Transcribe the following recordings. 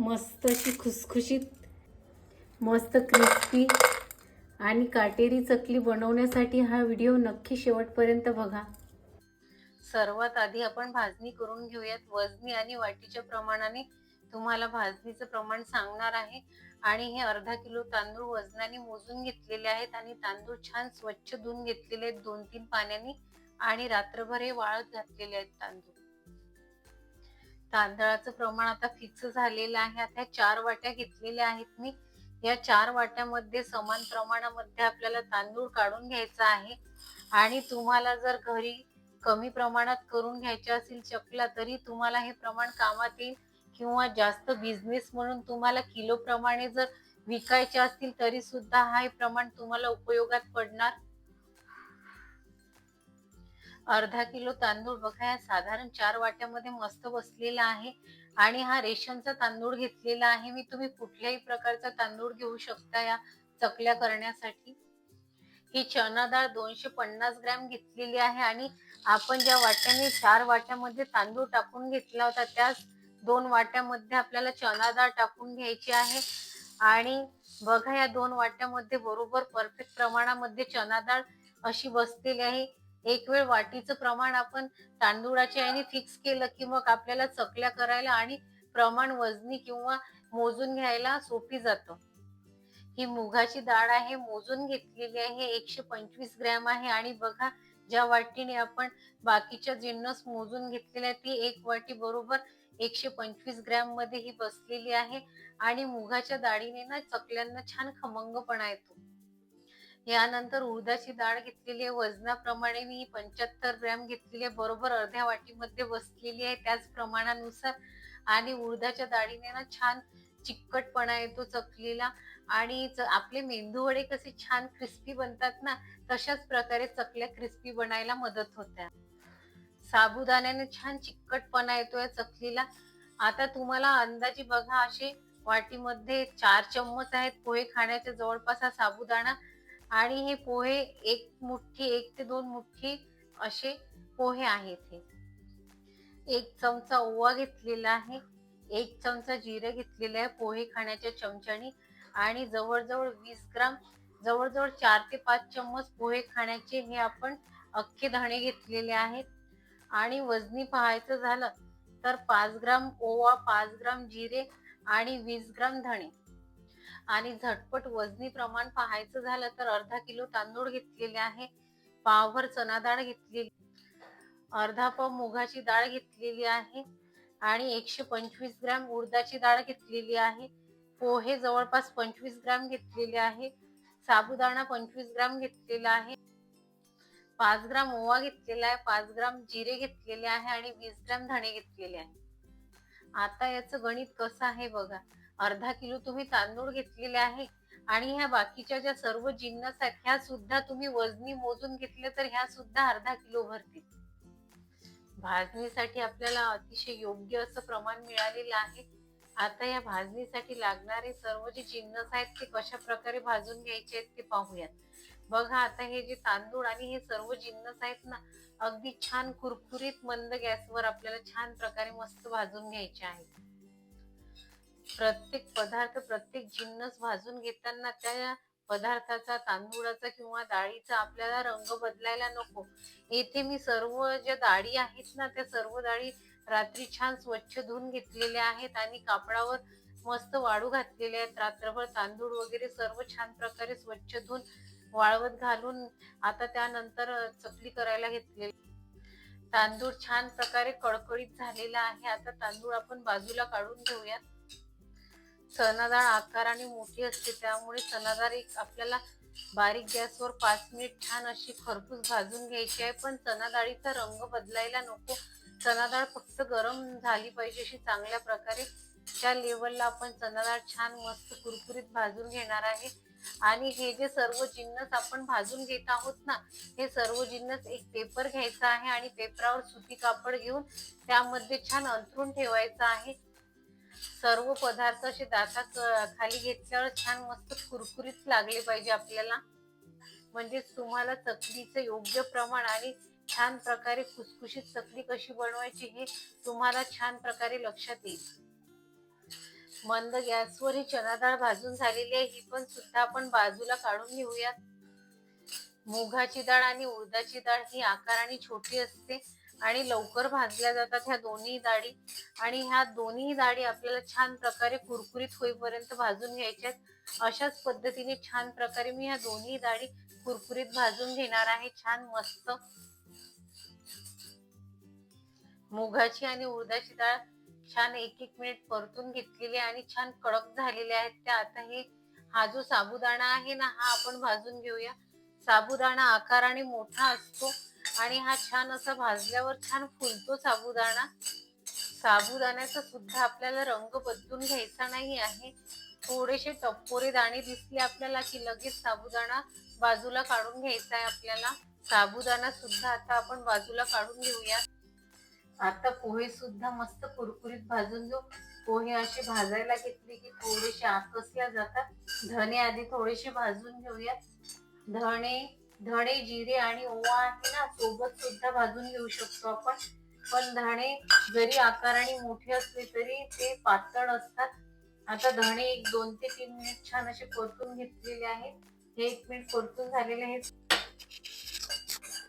मस्त अशी खुसखुशीत मस्त क्रिस्पी आणि काटेरी चकली बनवण्यासाठी हा व्हिडिओ नक्की शेवटपर्यंत बघा. सर्वात आधी आपण भाजणी करून घेऊयात. वजनी आणि वाटीच्या प्रमाणाने तुम्हाला भाजणीचं प्रमाण सांगणार आहे. आणि हे अर्धा किलो तांदूळ वजनाने मोजून घेतलेले आहेत आणि तांदूळ छान स्वच्छ धुवून घेतलेले आहेत. दोन तीन पाण्याने आणि रात्रभर हे वाळत घातलेले आहेत तांदूळ. तांदळाचं प्रमाण आता फिक्स झालेलं आहे. आता चार वाट्या घेतलेल्या आहेत मी. या चार वाट्यामध्ये समान प्रमाणामध्ये आपल्याला तांदूळ काढून घ्यायचा आहे. आणि तुम्हाला जर घरी कमी प्रमाणात करून घ्यायच्या असेल चकला तरी तुम्हाला हे प्रमाण कामात येईल. किंवा जास्त बिझनेस म्हणून तुम्हाला किलो प्रमाणे जर विकायचे असतील तरी सुद्धा हा हे प्रमाण तुम्हाला उपयोगात पडणार. अर्धा किलो तांदूळ बघा या साधारण चार वाट्यामध्ये मस्त बसलेला आहे. आणि हा रेशनचा तांदूळ घेतलेला आहे. मी तुम्ही कुठल्याही प्रकारचा तांदूळ घेऊ शकता या चकल्या करण्यासाठी. ही चना डाळ दोनशे पन्नास ग्रॅम घेतलेली आहे आणि आपण ज्या वाट्याने चार वाट्यामध्ये तांदूळ टाकून घेतला होता त्याच दोन वाट्यामध्ये आपल्याला चना डाळ टाकून घ्यायची आहे. आणि बघा या दोन वाट्यामध्ये बरोबर परफेक्ट प्रमाणामध्ये चना डाळ अशी बसलेली आहे. एक वेळ वाटीचं प्रमाण आपण तांदूळाच्या याने फिक्स केलं की मग आपल्याला चकल्या करायला आणि प्रमाण वजनी किंवा मोजून घ्यायला सोपी जातं. ही मुगाची डाळ आहे मोजून घेतलेली आहे एकशे पंचवीस ग्रॅम आहे आणि बघा ज्या वाटीने आपण बाकीच्या जिन्नस मोजून घेतलेल्या आहे ती एक वाटी बरोबर एकशे पंचवीस ग्रॅममध्ये ही बसलेली आहे आणि मुगाच्या डाळीने ना चकल्यांना छान खमंगपणा येतो. यानंतर उडदाची डाळ घेतलेली आहे वजनाप्रमाणे मी पंच्याहत्तर ग्रॅम घेतलेली आहे बरोबर अर्ध्या वाटीमध्ये बसलेली आहे त्याच प्रमाणानुसार. आणि उडदाच्या डाळीने ना छान चिकटपणा येतो चकलीला. आणि आपले मेंदू वडे कसे छान क्रिस्पी बनतात ना तशाच प्रकारे चकल्या क्रिस्पी बनायला मदत होत्या साबुदाण्याने छान चिकटपणा येतो या चकलीला. आता तुम्हाला अंदाजे बघा असे वाटीमध्ये चार चम्मच आहेत पोहे खाण्याच्या जवळपास हा साबुदाणा आणि हे पोहे एक मुठ्ठी एक ते दोन मुठ्ठी असे पोहे आहेत हे. एक चमचा ओवा घेतलेला आहे एक चमचा जिरे घेतलेले आहे पोहे खाण्याच्या चमच्याने आणि जवळजवळ वीस ग्राम जवळजवळ चार ते पाच चम्मच पोहे खाण्याचे हे आपण अख्खे धणे घेतलेले आहेत. आणि वजनी पाहायचं झालं तर पाच ग्राम ओवा पाच ग्राम जिरे आणि वीस ग्राम धणे. आणि झटपट वजनी प्रमाण पाहायचं झालं तर अर्धा किलो तांदूळ घेतलेले आहे. पावभर चना डाळ घेतलेली अर्धा पाव मुगाची डाळ घेतलेली आहे. आणि एकशे पंचवीस ग्रॅम उडदाची डाळ घेतलेली आहे. पोहे जवळपास पंचवीस ग्रॅम घेतलेले आहे. साबुदाणा पंचवीस ग्रॅम घेतलेला आहे. पाच ग्राम ओवा घेतलेला आहे. पाच ग्राम जिरे घेतलेले आहे. आणि वीस ग्रॅम धणे घेतलेले आहे. आता याचं गणित कसं आहे बघा. अर्धा किलो तुम्ही तांदूळ घेतलेले आहे आणि ह्या बाकीच्या ज्या सर्व जिन्नस आहेत ह्या सुद्धा तुम्ही वजनी मोजून घेतले तर ह्या सुद्धा अर्धा किलो भरतील. भाजणीसाठी आपल्याला अतिशय योग्य असं प्रमाण मिळालेलं आहे. आता या भाजणीसाठी लागणारे सर्व जे जिन्नस आहेत ते कशा प्रकारे भाजून घ्यायचे आहेत ते पाहूयात. बघा आता हे जे तांदूळ आणि हे सर्व जिन्नस आहेत ना अगदी छान कुरकुरीत मंद गॅसवर आपल्याला छान प्रकारे मस्त भाजून घ्यायचे आहेत. प्रत्येक पदार्थ प्रत्येक जिन्नस भाजून घेताना त्या पदार्थाचा तांदूळाचा किंवा डाळीचा आपल्याला रंग बदलायला नको. येथे मी सर्व ज्या डाळी आहेत ना त्या सर्व डाळी रात्री छान स्वच्छ धुवून घेतलेल्या आहेत आणि कापडावर मस्त वाळू घातलेल्या आहेत. रात्रभर तांदूळ वगैरे सर्व छान प्रकारे स्वच्छ धुवून वाळवत घालून आता त्यानंतर चकली करायला घेतलेली. तांदूळ छान प्रकारे कडकडीत झालेला आहे. आता तांदूळ आपण बाजूला काढून घेऊयात. चणाडाळ आकाराने मोठी असते त्यामुळे चणाडाळ एक आपल्याला बारीक गॅसवर पाच मिनिट छान अशी खरपूस भाजून घ्यायची आहे. पण चणाडाळीचा रंग बदलायला नको. चणाडाळ फक्त गरम झाली पाहिजे अशी चांगल्या प्रकारे त्या लेवलला आपण चणाडाळ छान मस्त कुरकुरीत भाजून घेणार आहे. आणि हे जे सर्व जिन्नस आपण भाजून घेत आहोत ना हे सर्व जिन्नस एक पेपर घ्यायचा आहे आणि पेपरावर सुती कापड घेऊन त्यामध्ये छान अंथरून ठेवायचं आहे. सर्व पदार्थ असे दातात खाली घेतल्यावर छान मस्त कुरकुरीत लागले पाहिजे आपल्याला. म्हणजे तुम्हाला चकलीचं योग्य प्रमाण आणि छान प्रकारे खुसखुशीत चकली कशी बनवायची हे तुम्हाला छान प्रकारे लक्षात येईल. मंद गॅसवर ही चना डाळ भाजून झालेली आहे. ही पण सुद्धा आपण बाजूला काढून घेऊयात. मुगाची डाळ आणि उडदाची डाळ ही आकाराने छोटी असते. आणि लवकर भाजल्या जातात ह्या दोन्ही डाळी आणि ह्या दोन्ही डाळी आपल्याला छान प्रकारे कुरकुरीत होईपर्यंत भाजून घ्यायच्यात अशाच पद्धतीने छान प्रकारे मी ह्या दोन्ही डाळी कुरकुरीत भाजून घेणार आहे. छान मस्त. मुगाची आणि उडदाची डाळ छान एक एक मिनिट परतून घेतलेली आहे आणि छान कडक झालेले आहेत त्या. आता हे हा जो साबुदाणा आहे ना हा आपण भाजून घेऊया. साबुदाणा आकाराने मोठा असतो. आणि हा छान असा भाजल्यावर छान फुलतो साबुदाणा. साबुदाण्याचा सुद्धा आपल्याला रंग बदलून घ्यायचा नाही आहे. थोडेसे टपोरे दाणे दिसले आपल्याला की लगेच साबुदाणा बाजूला काढून घ्यायचा आहे आपल्याला. साबुदाणा सुद्धा आता आपण बाजूला काढून घेऊया. आता पोहे सुद्धा मस्त कुरकुरीत भाजून घेऊ. पोहे असे भाजायला घेतले की थोडेसे आकसल्या जातात. धणे आधी थोडेसे भाजून घेऊया. धणे धणे जिरे आणि ओवा आहे ना सोबत सुद्धा भाजून घेऊ शकतो आपण. पण धणे जरी आकाराने मोठे असले तरी ते पातळ असतात. आता धणे एक दोन ते तीन मिनिट छान असे परतून घेतलेले आहेत. हे एक मिनिट परतून झालेले आहेत.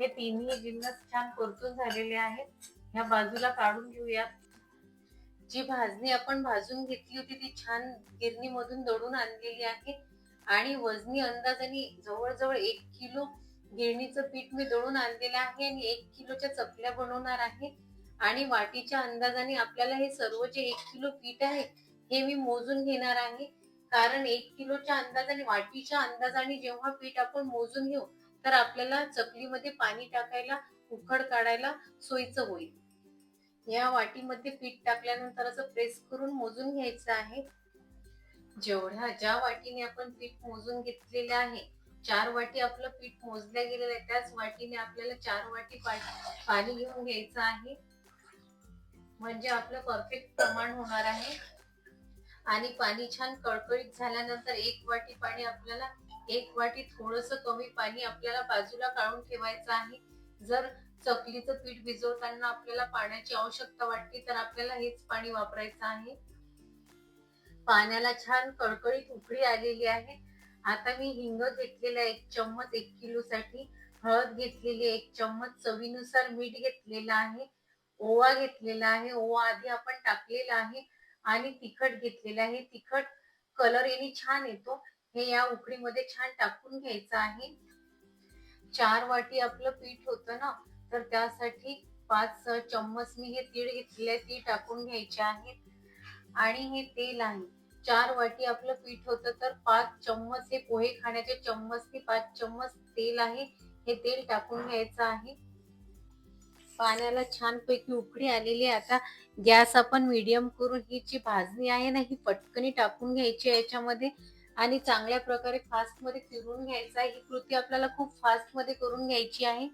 हे तिन्ही जिन्नस छान परतून झालेले आहेत. ह्या बाजूला काढून घेऊयात. जी भाजणी आपण भाजून घेतली होती ती छान गिरणीमधून दळून आणलेली आहे. आणि वजनी अंदाजाने जवळजवळ एक किलो गिरणीचं पीठ मी दळून आणलेलं आहे आणि एक किलोच्या चकल्या बनवणार आहे. आणि वाटीच्या अंदाजाने आपल्याला हे सर्व जे एक किलो पीठ आहे हे मी मोजून घेणार आहे. कारण एक किलोच्या अंदाजाने वाटीच्या अंदाजाने जेव्हा पीठ आपण मोजून घेऊ तर आपल्याला चकलीमध्ये पाणी टाकायला उखड काढायला सोयीचं होईल. या वाटीमध्ये पीठ टाकल्यानंतर असं प्रेस करून मोजून घ्यायचं आहे. जेवढ्या ज्या वाटीने आपण पीठ मोजून घेतलेलं आहे चार वाटी आपलं पीठ मोजल्या गेलेलं आहे त्याच वाटीने आपल्याला चार वाटी पाणी घेऊन घ्यायचं आहे. म्हणजे आपलं परफेक्ट प्रमाण होणार आहे. आणि पाणी छान कळकळीत झाल्यानंतर एक वाटी पाणी आपल्याला एक वाटी थोडस कमी पाणी आपल्याला बाजूला काढून ठेवायचं आहे. जर चकलीचं पीठ भिजवताना आपल्याला पाण्याची आवश्यकता वाटते तर आपल्याला हेच पाणी वापरायचं आहे. पाण्याला छान कळकळीत उकळी आलेली आहे. आता मी हिंग घेतलेला एक चम्मच एक किलो साठी हळद घेतलेली एक चम्मच. चवीनुसार मीठ घेतलेलं आहे. ओवा घेतलेला आहे. ओवा आधी आपण टाकलेला आहे आणि तिखट घेतलेलं आहे. तिखट कलर येणे छान येतो. हे या उकडीमध्ये छान टाकून घ्यायचं आहे. चार वाटी आपलं पीठ होतं ना तर त्यासाठी पाच चम्मच मी हे तीळ घेतलेले ती टाकून घ्यायचे आहेत आणि हे तेल आहे. चार वाटी आपलं पीठ होतं तर पाच चम्मच हे पोहे खाण्याचे चम्मच ते पाच चम्मच तेल आहे. हे तेल टाकून घ्यायचं आहे. पाण्याला छान पैकी उकडी आलेली आहे. आता गॅस आपण मीडियम करून ही जी भाजणी आहे ना ही पटकनी टाकून घ्यायची आहे याच्यामध्ये. आणि चांगल्या प्रकारे फास्टमध्ये फिरून घ्यायचं आहे. ही कृती आपल्याला खूप फास्टमध्ये करून घ्यायची आहे.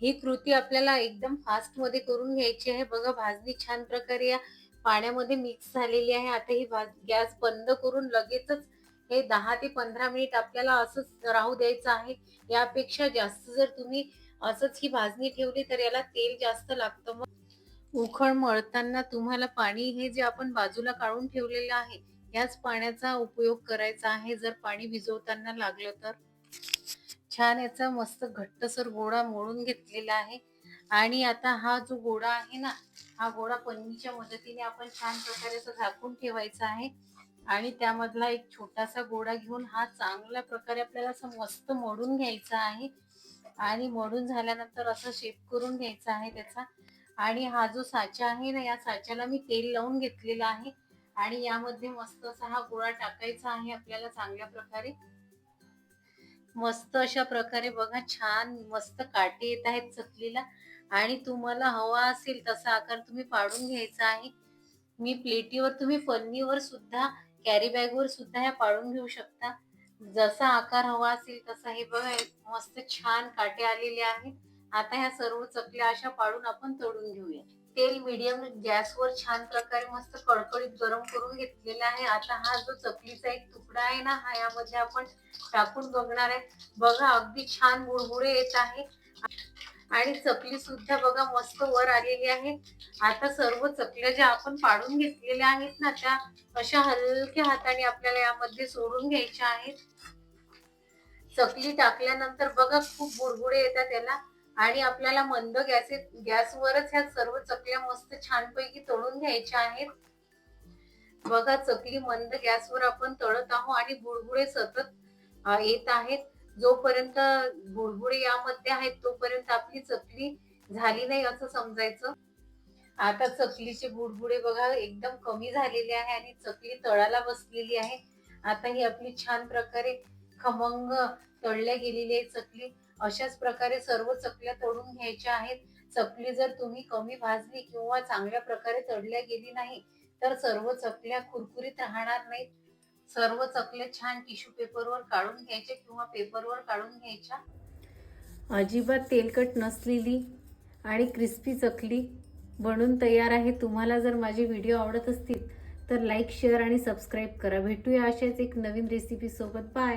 ही कृती आपल्याला एकदम फास्टमध्ये करून घ्यायची आहे. बघा भाजणी छान प्रकारे या पाण्यामध्ये मिक्स झालेली आहे. आता ही गॅस बंद करून लगेचच हे दहा ते पंधरा मिनिट आपल्याला असंच राहू द्यायचं आहे. यापेक्षा जास्त जर तुम्ही असंच ही भाजणी ठेवली तर याला तेल जास्त लागतं मग. उखळ मळताना तुम्हाला पाणी हे जे आपण बाजूला काढून ठेवलेलं आहे याच पाण्याचा उपयोग करायचा आहे जर पाणी भिजवताना लागलं तर. छान याचा मस्त घट्टसर गोळा मोडून घेतलेला आहे. आणि आता हा जो गोळा आहे ना हा गोळा पन्नीच्या मदतीने आपण छान प्रकारे असं झाकून ठेवायचा आहे. आणि त्यामधला एक छोटासा गोळा घेऊन हा चांगल्या प्रकारे आपल्याला असं मस्त मोडून घ्यायचा आहे. आणि मोडून झाल्यानंतर असं शेप करून घ्यायचा आहे त्याचा. आणि हा जो साचा आहे ना या साच्याला मी तेल लावून घेतलेला आहे. आणि यामध्ये मस्त असा हा गोळा टाकायचा आहे आपल्याला चांगल्या प्रकारे. मस्त अशा प्रकारे बघा छान मस्त काटे येत आहेत चकलीला. आणि तुम्हाला हवा असेल तसा आकार तुम्ही पाडून घ्यायचा आहे. मी प्लेटीवर तुम्ही पन्नीवर सुद्धा कॅरी बॅगवर सुद्धा ह्या पाडून घेऊ शकता. जसा आकार हवा असेल तसा हे बघा मस्त छान काटे आलेले आहेत. आता ह्या सर्व चकल्या अशा पाडून आपण तळून घेऊया. तेल मीडियम गॅसवर छान प्रकारे मस्त कडकडीत गरम करून घेतलेला आहे. आता हा जो चकलीचा एक तुकडा आहे ना हा यामध्ये आपण टाकून बघणार आहे. बघा अगदी छान बुडबुडे येत आहे. आणि चकली सुद्धा बघा मस्त वर आलेली आहे. आता सर्व चकल्या ज्या आपण पाडून घेतलेल्या आहेत ना त्या अशा हलक्या हाताने आपल्याला यामध्ये सोडून घ्यायच्या आहेत. चकली टाकल्यानंतर बघा खूप बुडबुडे येतात त्याला. आणि आपल्याला मंद गॅस गॅसवरच ह्या सर्व चकल्या मस्त छानपैकी तळून घ्यायच्या आहेत. बघा चकली मंद गॅसवर आपण तळत आहोत आणि बुडबुडे सतत येत आहेत. जोपर्यंत बुडबुडे यामध्ये आहेत तोपर्यंत आपली चकली झाली नाही असं समजायचं. आता चकलीचे बुडबुडे बघा एकदम कमी झालेले आहे आणि चकली तळाला बसलेली आहे. आता ही आपली छान प्रकारे खमंग तळल्या गेलेली आहे चकली. अशाच प्रकारे सर्व चकल्या तळून घ्यायच्या आहेत. चकली जर तुम्ही कमी भाजली किंवा चांगल्या प्रकारे तळल्या गेली नाही तर सर्व चकल्या कुरकुरीत राहणार नाहीत. सर्व चकल्या छान टिश्यू पेपरवर काढून घ्यायच्या किंवा पेपरवर काढून घ्यायच्या? अजिबात तेलकट नसलेली आणि क्रिस्पी चकली बनून तयार आहे. तुम्हाला जर माझे व्हिडिओ आवडत असतील तर लाईक शेअर आणि सबस्क्राईब करा. भेटूया अशाच एक नवीन रेसिपीसोबत बाय.